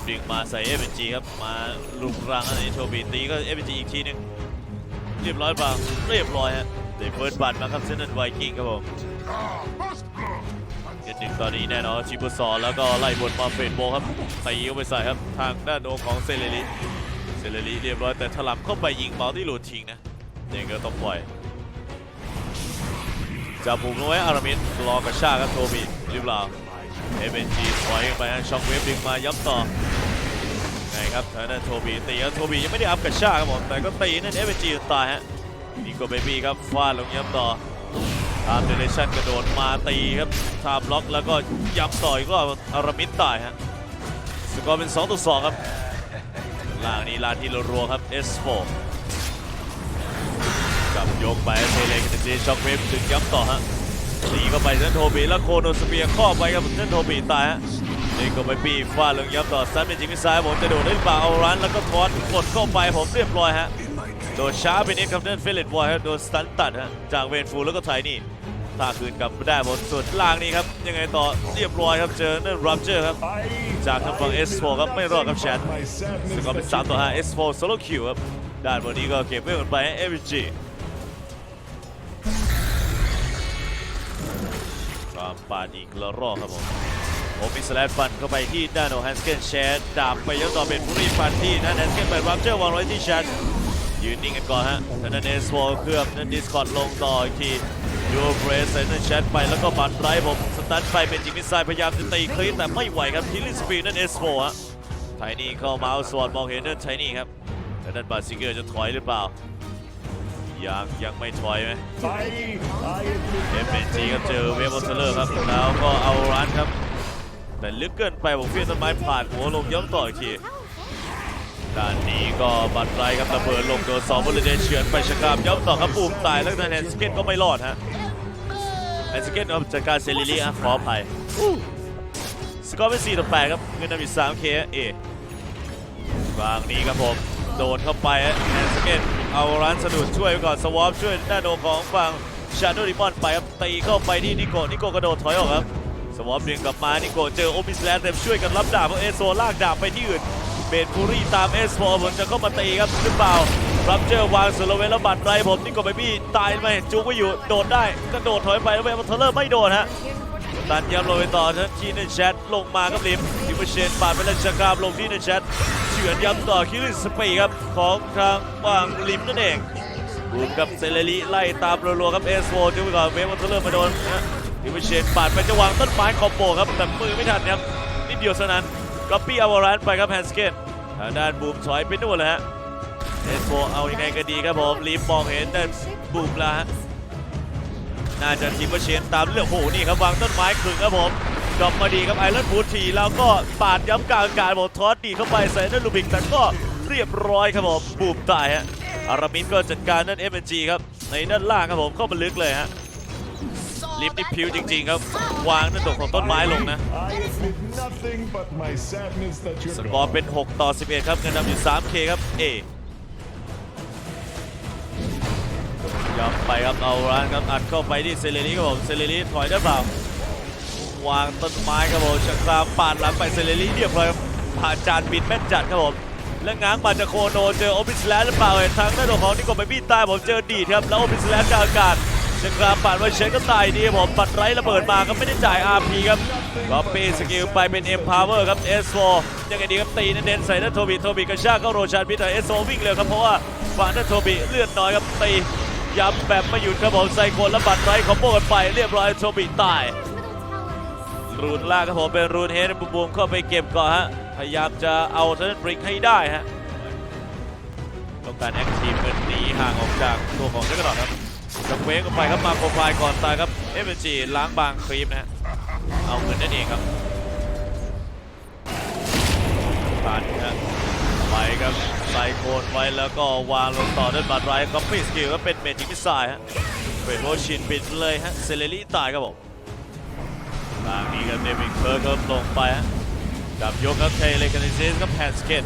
ฟดึงมาใส่เอฟเจีครับมาลุมรังอันนี้โทบีตีก็เอฟเจีอีกทีหนึงเรียบร้อยเปล่าเรียบร้อยฮะเดเฟิร์สบัตมาครับเซนต์ไวกิ้งครับผมเกมหนึ่งตอนนี้แน่นอนชิบุซอแล้วก็ไล่บนมาเฟดโบครับตีเข้าไปใส่ครับทางด้านโนของเซเลริเซเลริเรียบร้อยแต่ถลำเข้าไปยิงเมาที่หลุดทิ้งนะเนี่ยก็ต้องปล่อยจับปุ่มเอาไว้อารามิดรอกระชากครับโทบีหรือเปล่า เอเนจีถอยไปฮะช็อคเวฟดึงมาย้ำต่อไงครับทางด้านโทบีตีครับโทบียังไม่ได้อัพกระชากครับผมแต่ก็ตีนั่นเอเนจีตายฮะนิโกเบบี้ครับฟาดลงย้ำต่อตามเดเรชั่นกระโดดมาตีครับทามล็อกแล้วก็ย้ำต่ออีกรอบอารามิดตายฮะสกอร์เป็น2ต่อ2ครับล่างนี้ลาที่รัวครับ S4 จับยกไปเทเลกันจีช็อคเวฟดึงย้ำต่อฮะ ตีเข้าไปเซนโทบีแล้วโคโนสเปียครอบไปครับเซนโทบีตายฮะนี่ก็ไปปีฟาดลงยับต่อซันเป็นจิงมิซ้ายผมจะโดดได้หรือเปล่าเอารันแล้วก็ทอนกดเข้าไปผมเรียบร้อยฮะโดนช้าไปนิดครับเดินเฟลิตบอยครับโดนสตันตัดฮะจากเวนฟูแล้วก็ไทนี่ถ้าคืนกลับไม่ได้บนส่วนล่างนี้ครับยังไงต่อเรียบร้อยครับเจอเนิร์รับเจอครับจากทางฝั่ง S4 ครับไม่รอดครับแชทสกอร์เป็น3ต่อ5 S4 โซโลคิวครับด้านบนนี้ก็เก็บไว้กันไปให้ FG ปาดอีกละรอบครับผมโอมิสแลดฟันเข้าไปที่ด้านของแฮนสเกนแชร์ดาบไปยังต่อเป็นผู้รีฟันที่นั่นแฮนสเกนเปิดรับเจอร์วางไว้ที่แชทยืนนิ่งกันก่อนฮะทางนั้นเอสโฟเคลือบนั่นดิสคอร์ดลงต่ออีกทียูเบรสใส่นั่นแชทไปแล้วก็บัตรไรผมสตันไปเป็นจิมมิสไซพยายามจะตีคลีนแต่ไม่ไหวครับทิลลิสปีดนั่นเอสโฟฮะไทนี่เข้ามาเอาสวอตมองเห็นนั่นไทนี่ครับแต่นั่นบาซิเกอร์จะถอยหรือเปล่า ยังยังไม่ถอยไหมเอฟเอ็นจีครับเจอเวฟบอลเทเลอร์ครับแล้วก็เอารันครับ แต่ลึกเกินไปผมเฟี้ยงต้นไม้ผ่านหัวลงย้ำต่ออีกทีด้านนี้ก็บัตรไรครับระเบิดลงโดนสองบริเดนเฉือนไปชะกามย้ำต่อครับปูมตายแล้วทางแฮนสเกตก็ไม่รอดฮะแฮนสเกตครับจัดการเซริลีอะขออภัยสกอร์เป็น4ต่อ8ครับเงินนำอยู่ 3 k เอฝั่งนี้ครับผม โดนเข้าไปฮะแฮนสเกต เอารันสะดุดช่วยไปก่อนสวอปช่วยด้านโดของฝั่งชาโดดิมอนไปครับตีเข้าไปที่นิโกนิโกกระโดดถอยออกครับสวอปเดึงกลับมานิโกเจอโอมิสแลนเต็มช่วยกันรับดาบเพราะเอโซลากดาบไปที่อื่นเบนฟูรี่ตามเอสโฟผมจะเข้ามาตีครับหรือเปล่ารับเจอวางสโลเวนแล้วบัตรไรผมนิโกเบบี้ตายไหมจูงไว้อยู่โดดได้กระโดดถอยไปแล้วเวฟเทเลอร์ไม่โดนฮะตันย้ำลงไปต่อทันทีในแชทลงมาครับลิมดิมเชนปาดไปแล้วชากราบลงที่ในแชท ฉือนย้ำต่อคิริสปีครับของทางฝั่งลิมนั่นเองบูมกับเซเลรีไล่ตามรัวๆครับเอสโฟจึงไปก่อนเวฟวันเทเลอร์มาโดนนะดิวิเชนปาดไปจะวางต้นไม้คอมโบครับแต่มือไม่ทันครับนิดเดียวเท่านั้นก็ปี้อวารานไปครับแฮนสเกนทางด้านบูมถอยไปนู่นเลยฮะเอสโฟเอายังไงก็ดีครับผมรีบมองเห็นแต่บูมละฮะน่าจะทีมเชนตามเรื่องโหนี่ครับวางต้นไม้ขึงครับผม ดรอปมาดีครับไอรอนบูทีแล้วก็ปาดย้ำกลางอากาศผมทอสดีเข้าไปใส่นั่นลูบิกแต่ก็เรียบร้อยครับผมบูมตายฮะอารามินก็จัดการนั่น FNG ครับในด้านล่างครับผมเข้ามาลึกเลยฮะลิฟต์นี่พิวจริงๆครับ วางนั่นดกของต้นไม้ลงนะสกอร์เป็น 6 ต่อ 11 ครับเงินนำอยู่ 3K ครับ A ย้ำไปครับเอาร้านครับอัดเข้าไปที่เซเลรีครับผมเซเลรีถอยได้เปล่า วางต้นไม้ครับผมชักราปาดหลังไปเซเลรี่เรียบร้อยผ่านจานบินแม่นจัดครับผมและง้างมาจากโคโนเจอโอปิสแลนหรือเปล่าเห็นทางด้านของนิโกไปบี้ใต้ผมเจอดีครับแล้วโอปิสแลนด์กลางอากาศชักราปาดไว้เชนก็ตายดีครับผมปัดไร้ระเบิดมาก็ไม่ได้จ่าย RP ครับก็เปสกิลไปเป็น M Power ครับ S4 ยังไงดีครับตีเน้นใส่ด้านโทบีโทบีกระชากเข้าโรชานพิทแต่ S4 วิ่งเร็วครับเพราะว่าฝั่งด้านโทบีเลือดน้อยครับตีย้ำแบบไม่หยุดครับผมใส่คนและบัตรไร้คอมโบกันไปเรียบร้อยโทบีตาย รูนล่างครับผมเป็นรูนเฮดบูมบูมเข้าไปเก็บก่อนฮะ พยายามจะเอาเทนบริกให้ได้ฮะ ต้องการแอคทีฟเงินหนีห่างออกจากตัวของเจ้ากระดอนครับจังเวฟกันไปครับมาโปรไฟล์ก่อนตายครับเอฟจีล้างบางครีมนะฮะ เอาเงินนั่นเองครับผ่านฮะไปครับใส่โคนไว้แล้วก็วางลงต่อด้วยบัตรไรก็ปี้สกิลก็เป็นเมจิกมิสไซล์ฮะเป็นโรชินบินเลยฮะเซเลรี่ตายครับผม ทางนี้ครับเดวิดเพิร์กครับลงไปฮะกับยกครับเทเลคานิเซสครับแพนสเก็ต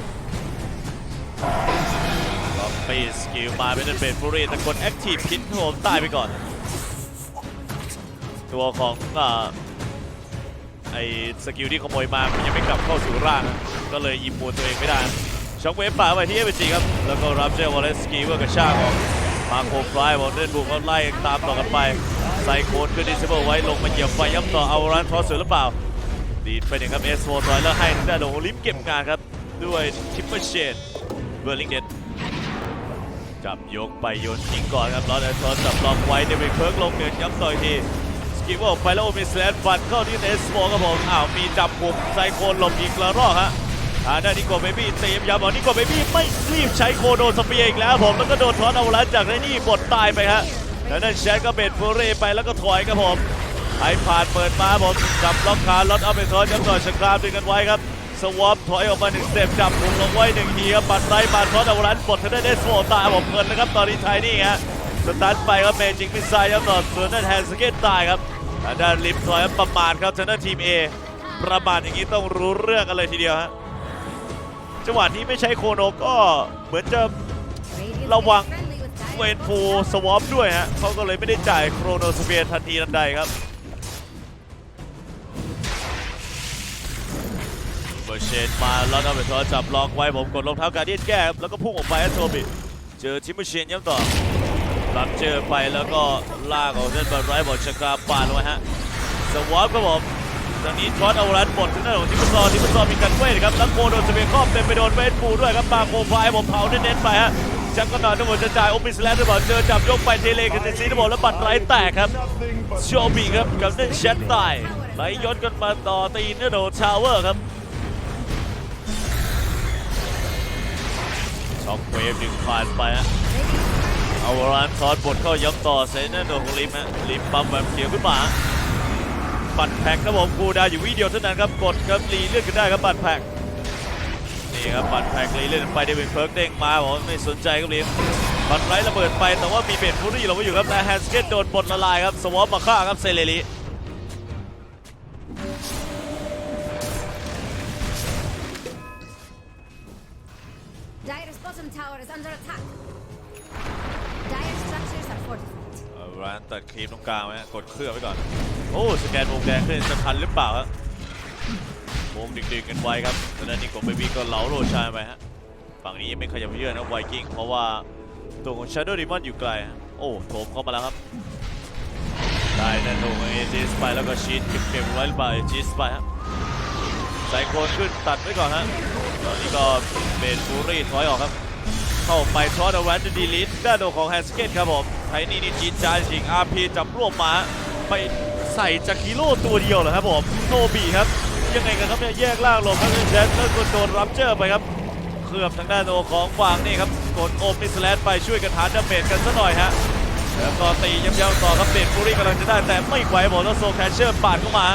ก็ปีสกิลมาเป็นเบนฟูรีแต่กดแอคทีฟพินโฮมตายไปก่อน ตัวของอ่าไอ้สกิลที่ขโมยมามันยังไม่กลับเข้าสู่ร่างอะก็เลยยิมมูลตัวเองไม่ได้ช็อกเวฟป่าไปที่เอเวจีครับ แล้วก็รับเจอวอลเลสกีเวอร์กระชากออกมาโคฟลายวอลเดนบุกก็ไล่ตามต่อกันไป ไซโคนขึ้นดิสเบิลไว้ลงมาเหยียบไฟย้ำต่อเอารันทอสเสือหรือเปล่า ดีดไปหนึ่งครับเอสโฟตอยแล้วให้ทางด้านโอลิมเก็บงานครับ ด้วยทิปเปอร์เชนเบอร์ลิงเดนจับยกไปโยนทิ้งก่อนครับลอสแอนทอนจับล็อกไว้เดวิดเพิร์กลงเนินย้ำต่ออีกทีสกิปออกไปแล้วโอเมสแลนฟันเข้าที่เอสโฟครับผมอ้าวมีจับกลุ่มไซโคนหลบอีกละรอบฮะทางด้านนิโกเบบี้เตรียมยาบอกนิโกเบบี้ไม่รีบใช้โคโดสเปียร์อีกแล้วผมแล้วก็โดนทอนเอาลันจากไนนี่บดตายไปฮะ แล้วนั่นแชทก็เบ็ดฟูเร่ไปแล้วก็ถอยครับผมไอผ่านเปิดมาผมจับล็อกขาล็อตเอาไปทอนย้ำต่อยชกรามดึงกันไว้ครับสวอปถอยออกมาหนึ่งสเต็ปจับกลุ่มลงไว้หนึ่งทีครับปัดไรปัดทอนเอาลันบดทางด้านเอสโฟตาผมเพลินนะครับตอนนี้ไทยนี่ฮะสตาร์ทไปครับเมจิกมิสไซล์ย้ำต่อส่วนนั่นแฮนสเก็ตตายครับทางด้านลิฟทอยประมาทครับทางด้านทีม A ประมาทอย่างนี้ต้องรู้เรื่องกันเลยทีเดียวฮะจังหวะนี้ไม่ใช้โคโนก็เหมือนจะระวัง เวนฟูสวอปด้วยฮะเขาก็เลยไม่ได้จ่ายโครโนสเปียร์ทันทีทันใดครับเบอร์เชนมาแล้วนะเบอร์ทอจับล็อกไว้ผมกดรองเท้าการเดียนแก้แล้วก็พุ่งออกไปให้โทบิเจอทิมเบอร์เชนย้ำต่อรับเจอไปแล้วก็ลากออกเส้นบอลไรบอลชกาปาดไว้ฮะสวอปครับผมตอนนี้ช็อตเอารันบดถึงหน้าของทิมซอร์ทิมซอร์มีกันเวทครับแล้วโกโดนสเปียครอบเต็มไปโดนเวทปูด้วยครับปาโคไฟผมเผาเน้นๆไปฮะ จังก็นอนทั้งหมดจะจ่ายโอปิสแลนด์ทั้งหมดเจอจับยกไปเทเลกันในซีทั้งหมดแล้วบัตรไรแตกครับโชบีครับกับเล่นแชทตายไหลย้อนกันมาต่อตีเนื้อโดชาวเวอร์ครับช็อกเวฟดึงผ่านไปฮะเอาวรานซอสบดเข้าย้ำต่อเซนเนโดของลิมฮะลิมปั๊มแบบเขียวขึ้นมาบัตรแพ็กครับผมกูดาอยู่วิเดียวเท่านั้นครับกดครับรีเลื่อนกันได้ครับบัตรแพ็ก นี่ครับบัตรแพ็กรีเลื่อนไปเดวิดเพิร์กเด้งมาบอกว่าไม่สนใจครับลิมบัตรไร้ระเบิดไปแต่ว่ามีเบนฟูรี่เราไว้อยู่ครับแต่แฮนสเกตโดนบดละลายครับสวอปมาฆ่าครับเซเลรี Dire's bottom tower is under attack. Dire structures are fortified. เอาร้านตัดครีมตรงกลางไว้ฮะกดเครื่องไว้ก่อน โอ้ สแกนวงแดงขึ้นจะทันหรือเปล่าครับ วงดึงๆกันไว้ครับแล้วนั่นนี่กบเบบี้ก็เหลาโรชายไปฮะ ฝั่งนี้ยังไม่ขยับเยอะนะไวกิ้งเพราะว่าตัวของ Shadow Demon อยู่ไกลฮะโอ้โถมเข้ามาแล้วครับ ได้นะตัวของเอจิสไปแล้วก็ชีตเก็บไว้หรือเปล่าเอจิสไปฮะไซโคนขึ้นตัดไว้ก่อนฮะ ตอนนี้ก็เบนฟูรี่ถอยออกครับ เข้าไปช็อตเอาแวนดีลิสด้านโดของแฮนสเกตครับผม ไทนี่นี่จีดจานจริงอาร์พีจับรวบมา ไปใส่จากฮีโร่ตัวเดียวเหรอครับผม โนบีครับ ยังไงกันครับเนี่ยแยกล่างลงครับแชทแล้วก็โดนรับเจอไปครับเคลือบทางด้านโดของฝั่งนี่ครับกดโอมนิสแลนไปช่วยกันหาดาเมจกันซะหน่อยฮะแล้วก็ตีย้ำๆต่อครับเบนฟูรี่กำลังจะได้แต่ไม่ไหวผมแล้วโซแคชเชอร์ปาดเข้ามา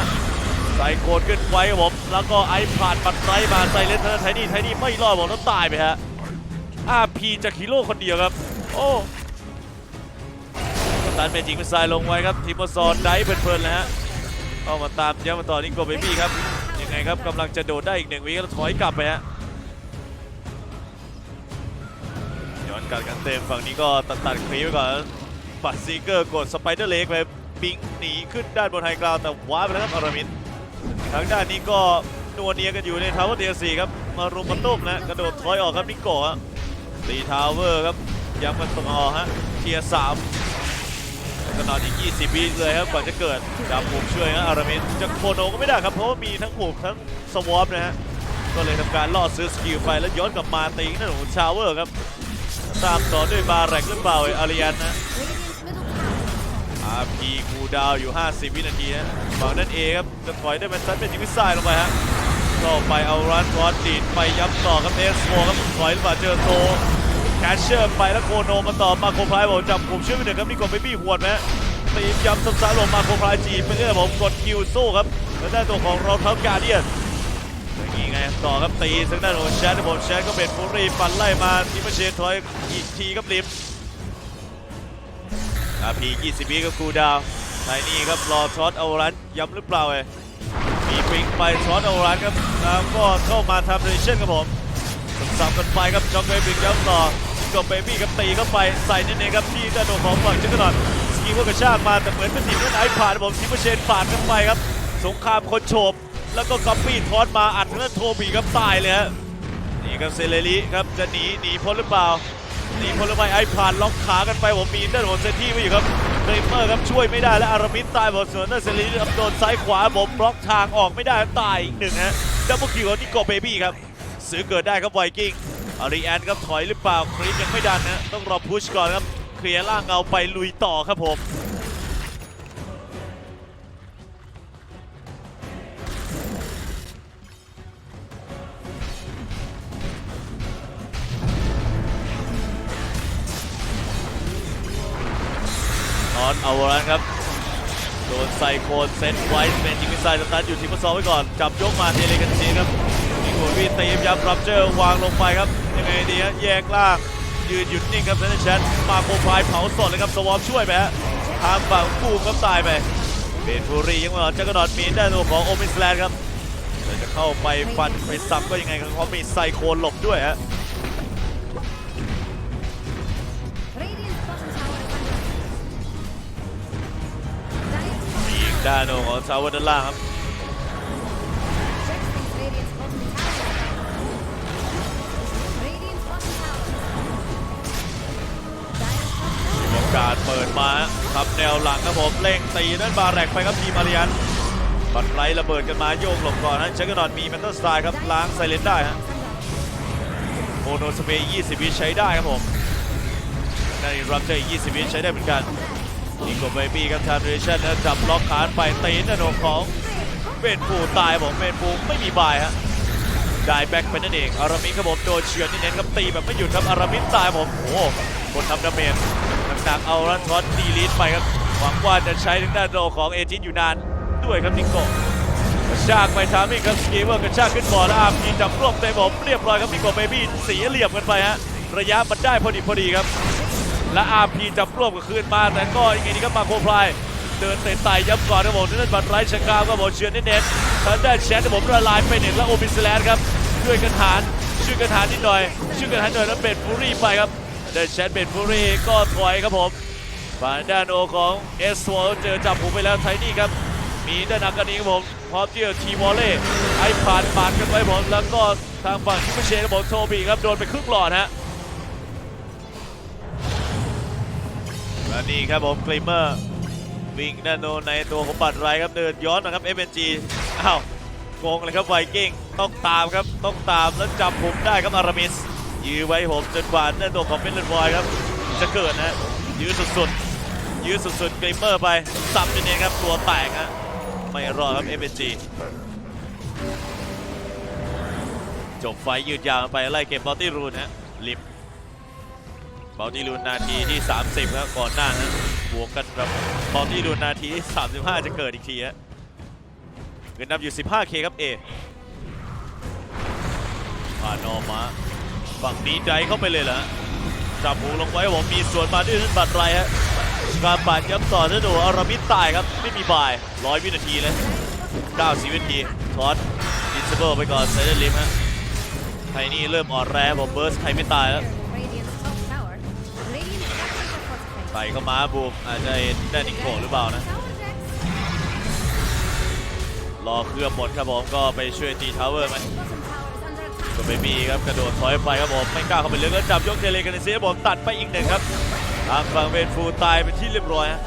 ใส่โกดขึ้นไว้ครับผมแล้วก็ไอผ่านปัดไรมาใส่เลนเทอร์ไทนี่ไทนี่ไม่รอดผมแล้วตายไปฮะอาพีจากฮีโร่คนเดียวครับ โอ้กัปตันเมจิกเป็นสายลงไว้ครับทีมอซอนได้เพลินๆเลยฮะเข้ามาตามย้ำมาต่อนิโกเบบี้ครับ ยังไงครับกำลังจะโดดได้อีกหนึ่งวิแล้วถอยกลับไปฮะย้อนกลับกันเต็มฝั่งนี้ก็ตัดตัดคลีไว้ก่อนปัดซีเกอร์กดสไปเดอร์เล็กไปบิงหนีขึ้นด้านบนไฮกราวแต่ว้าไปแล้วครับอารามินทางด้านนี้ก็นัวเนียกันอยู่ในทาวเวอร์เทียสี่ครับมารุมมาตุ้มนะกระโดดถอยออกครับนิโกะฮะตีทาวเวอร์ครับย้ำกันตรงอฮะเทียสาม ก็นอนอีก 20 วิเลยครับก่อนจะเกิดจับหมุมช่วยนะอารามินจะโคโนก็ไม่ได้ครับเพราะว่ามีทั้งหมุมทั้งสวอปนะฮะก็เลยทำการล่อซื้อสกิลไปแล้วย้อนกลับมาตีนั่นของชาวเวอร์ครับตามต่อด้วยบาแรกหรือเปล่าอาริยันนะ Radiant's middle tower. RP คูดาวอยู่ 50 วินาทีนะฝั่งนั้นเอครับจะถอยได้เป็นซัดเป็นจิมิสไซล์ลงไปฮะก็ไปเอารันรอนดีดไปย้ำต่อครับเอสโฟครับถอยหรือเปล่าเจอโต แคชเชอร์ไปแล้วโคโนมาต่อมาโคพลายบอกจับกลุ่มช่วยไปหนึ่งครับนี่กดเบบี้หวดนะฮะตีมย้ำซ้ำลงมาโคพลายจีบไปเรื่อยผมกดคิวสู้ครับแล้วได้ตัวของเราเท้าการเดียนอย่างงี้ไงต่อครับตีซึ่งด้านของแชทผมแชทก็เป็นฟูรีปันไล่มาทีมเชนถอยอีกทีครับลิมอาพี20วิกับคูดาวไทนี่ครับรอช็อตเอารันย้ำหรือเปล่าเอ้มีปิงไปช็อตเอารันครับแล้วก็เข้ามาทำเรชั่นครับผมสับกันไปครับจ็อกเบบี้ย้ำต่อ จบเบบี้ครับตีเข้าไปใส่นั่นเองครับที่ด้านโดนของฝั่งจักรนอนสกีว่ากระชากมาแต่เหมือนเป็นทีนั้นไอผ่านผมทีมเชนปาดกันไปครับ สงครามคนโฉบแล้วก็ก๊อปปี้ทอสมาอัดทางด้านโทบีครับตายเลยฮะนี่ครับเซเลริครับจะหนีหนีพ้นหรือเปล่าหนีพ้นหรือไม่ไอ้ผ่านล็อกขากันไปผมมีด้านของเซนที่ไว้อยู่ครับเนย์เมอร์ครับช่วยไม่ได้และอารามิดตายหมดส่วนด้านเซเลริครับโดนซ้ายขวาผมบล็อกทางออกไม่ได้ตายอีกหนึ่งฮะดับเบิลคิวของนิโกเบบี้ครับซื้อเกิดได้ครับไวกิ้ง อารีแอนครับถอยหรือเปล่าครีมยังไม่ดันนะต้องรอพุชก่อนครับเคลียร์ล่างเงาไปลุยต่อครับผมนอนเอาวรันครับโดนไซโคนเซตไว้เป็นยิงมิสไซล์สตาร์ทอยู่ที่ฟุตซอลไว้ก่อน จับยกมาเทเลกันซีครับมีโควีตีมยับรับเจอวางลงไปครับ ยังไงดีฮะแยกล่างยืนหยุดนิ่งครับเซนต์แชทมาโคพายเผาสดเลยครับสวอปช่วยไปฮะทางฝั่งกูมครับตายไปเบนฟูรียังไม่หลอดจักรนอดมีได้ตัวของโอเมิสแลนครับแต่จะเข้าไปฟันไปซ้ำก็ยังไงครับเพราะมีไซโคนหลบด้วยฮะมีด้านงของซาวด้านล่างครับ เปิดมาครับแนวหลังครับผมเร่งตีนั่นบาแรกไปครับทีมาริยันบัตไลท์ระเบิดกันมาโยกหลบก่อนนะเชคกนอนมีเมนเทอร์สไตล์ครับล้างไซเลนได้ฮะโอโนสเปย์20 วิใช้ได้ครับผมได้รับเจอ20 วิใช้ได้เหมือนกันนี่ก็เบบี้ครับทาร์เรชั่นจับล็อกขานไปตีนันโหของเบนปูตายผมเบนปูไม่มีบายฮะได้แบ็กไปนั่นเองอารามิครับผมโดนเฉือนนี่เน้นครับตีแบบไม่หยุดครับอารามิตายผมโอ้โหคนทำดาเมจ หนักเอารันทอสดีลีดไปครับ หวังว่าจะใช้ทางด้านโดของเอจินอยู่นานด้วยครับนิโกกระชากไปทามิ่งครับสกีเวอร์กระชากขึ้นบอลแล้วอาร์มีจับรวบเต็มผมเรียบร้อยครับนิโกเบบี้เสียเหลี่ยมกันไปฮะระยะมันได้พอดีพอดีครับ และอาร์พีจับรวบก็คืนมาแต่ก็ยังไงดีครับมาโคพลายเดินเตะไต่ยับก่อนครับผมนั่นบัตรไรชะกาวครับผมเชือนเน้นๆทางด้านแชนครับผมละลายไปหนึ่งแล้วโอบิสแลนครับช่วยกันหารช่วยกันหารนิดหน่อยช่วยกันหารหน่อยแล้วเบดฟูรี่ไปครับ ได้แชนเบดฟูรี่ก็ถอยครับผมฝ่ายด้านโอของเอสโวเจอจับผมไปแล้วไทนี่ครับ มีด้านหนักกันนี้ครับผมพร้อมที่จะทีวอลเล่ไอ้ผ่านปาดกันไปผมแล้วก็ทางฝั่งที่ไม่เชนครับผมโทบีครับโดนไปครึ่งหลอดฮะและนี่ครับผมคลิมเมอร์วิ่งด้านโนในตัวของบัตรไรครับเดินย้อนมาครับ FNG อ้าวงงเลยครับไวกิ้งต้องตามครับต้องตามแล้วจับผมได้ครับอารามิส ยื้อไว้ผมจนกว่าด้านตัวของเมนเลนบอยครับ จะเกิดนะยื้อสุดๆ ยื้อสุดๆกรเมอร์ไปสับจนเองครับตัวแตกฮะไม่รอดครับ FNG จบไฟยืดยาวไปไล่เกมบอลตี้รูนฮะลิมบอลตี้รูนนาทีที่ 30ครับก่อนหน้านั้นบวกกันแบบบอลตี้รูนนาทีที่35 จะเกิดอีกทีฮะเงินนำอยู่ 15k ครับ A ผ่านอมา ฝั่งนี้ใจเข้าไปเลยเหรอจับหูลงไว้ผมมีส่วนมาด้วยท่นบัตรไรฮะการปาดย้ำต่อท่านดูอารามิดตายครับ ไม่มีบายร้อยวินาทีเลย90วินาทีทอสอินเซเบิลไปก่อนไซเดอร์ลิมฮะไทนี่เริ่มอ่อนแรงผมเบิร์สใครไม่ตายแล้ว Radiant's top tower. Radiant's structures are fortified. ไต่เข้ามาบุกอาจจะเห็นได้นิโกหรือเปล่านะรอเครื่องหมดครับผมก็ไปช่วยตีทาวเวอร์มัน็ไม่มีครับกระโดดถอยไปครับผมไม่กล้าเข้าไปเลึกแล้วจับยกเทเลกันเสียผมตัดไปอีกหนึ่งครับทางฝั่งเวนฟูตายเป็นที่เรียบร้อยฮะ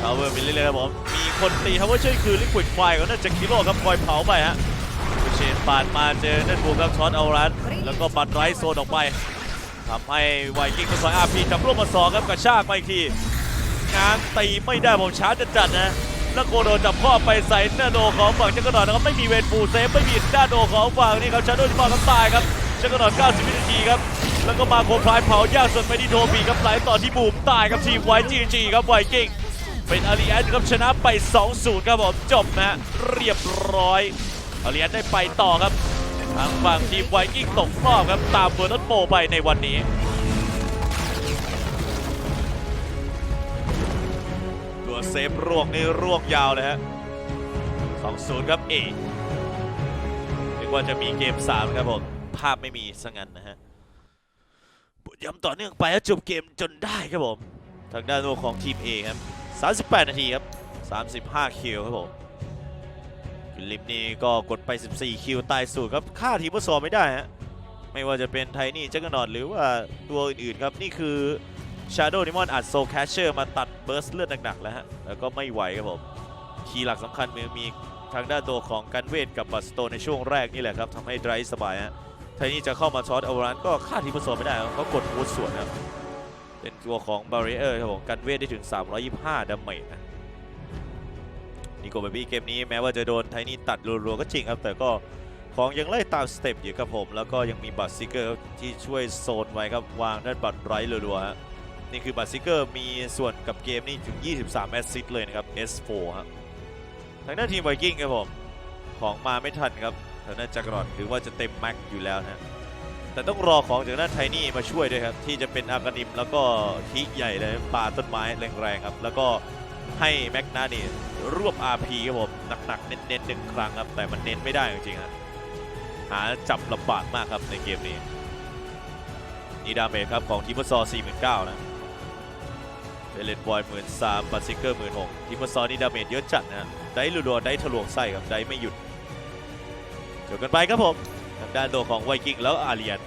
ทาวเวอร์มีเรื่อยๆครับผมมีคนตีทาวเวอร์ช่วยคือลิควิดไฟก็น่าจะคิโลครับคอยเผาไปฮะบูเชนปาดมาเจอนั่นบูครับช็อตเอารันแล้วก็บัตรไรโซนออกไปทำให้ไวกิ้งก็ซอยอาพีจับรวบมาสองครับกระชากมาอีกทีง้างตีไม่ได้ผมช้าจัดจัดๆนะ แล้วโกโดจับข้อไปใส่หน้าโดของฝั่งเจ้ากระดอนนะครับไม่มีเวนฟูเซฟไม่มีด้าโดของฝั่งนี้ครับชาโดที่ฝั่งก็ตายครับเจ้ากระดอน90วินาทีครับแล้วก็มาโคพลายเผายากส่วนไปที่โทบีครับไหลต่อที่บูมตายครับทีมไวจีจีครับไวกิ้งเป็นอาริแอนครับชนะไป 2-0 ครับผมจบนะฮะเรียบร้อยอาริแอนได้ไปต่อครับทางฝั่งทีมไวกิ้งตกรอบครับตามเบอร์นัทโปไปในวันนี้ เซฟรวกนี่รวกยาวเลยฮะ2-0ครับเอกนึกว่าจะมีเกม3ครับผมภาพไม่มีซะงั้นนะฮะย้ำต่อเนื่องไปแล้วจบเกมจนได้ครับผม ทางด้านตัวของทีม A ครับ 38 นาทีครับ 35 คิวครับผมคฟิลิปนี่ก็กดไป 14 คิวตายสูตรครับฆ่าทีมฟุตซอไม่ได้ฮะไม่ว่าจะเป็นไทนี่จักรนอดหรือว่าตัวอื่นๆครับ นี่คือ Shadow Demon อัดโซแคชเชอร์มาตัดเบิร์สเลือดหนักๆแล้วฮะ แล้วก็ไม่ไหวครับผม คีย์หลักสำคัญมือมีทางด้านตัวของกันเวทกับบัสโตในช่วงแรกนี่แหละครับทำให้ไดรฟ์สบายฮะไทนี่จะเข้ามาช็อตอารันก็ฆ่าทีมฟุตซอลไม่ได้ครับเขากดวูดส่วนครับเป็นตัวของบาริเออร์ครับผมกันเวทได้ถึง 325ดาเมจนะนิโกเบบี้เกมนี้แม้ว่าจะโดนไทนี่ตัดรัวๆก็จริงครับ แต่ก็ของยังไล่ตามสเต็ปอยู่ครับผม แล้วก็ยังมีบัตซิเกอร์ที่ช่วยโซนไว้ครับวางด้านบัตรไรท์รัวๆฮะ นี่คือบัตซิเกอร์มีส่วนกับเกมนี้ถึง 23 แอสซิสต์เลยนะครับ S4 ฮะทางด้านทีมไวกิ้งครับผม ของมาไม่ทันครับทางด้านจักรรอดหรือว่าจะเต็มแม็กอยู่แล้วนะแต่ต้องรอของจากด้านไทนี่มาช่วยด้วยครับ ที่จะเป็นอากานิมแล้วก็ทิใหญ่เลยปาต้นไม้แรงๆครับ แล้วก็ให้แม็กนานี่รวบ RP ครับผมหนักๆ เน้นๆหนึ่งครั้งครับ แต่มันเน้นไม่ได้จริงๆครับหาจับลำบากมากครับในเกมนี้นี่ดาเมจครับของทีมซอ4 9 0 0นะ เบเลนบอยหมื่นสามบัตซิเกอร์หมื่นหกทีมฟุตซอนี่ดาเมจเยอะจัดนะได้รัวๆได้ทะลวงไส้ครับได้ไม่หยุดจบกันไปครับผม ทางด้านตัวของไวกิ้งแล้วอาเรียน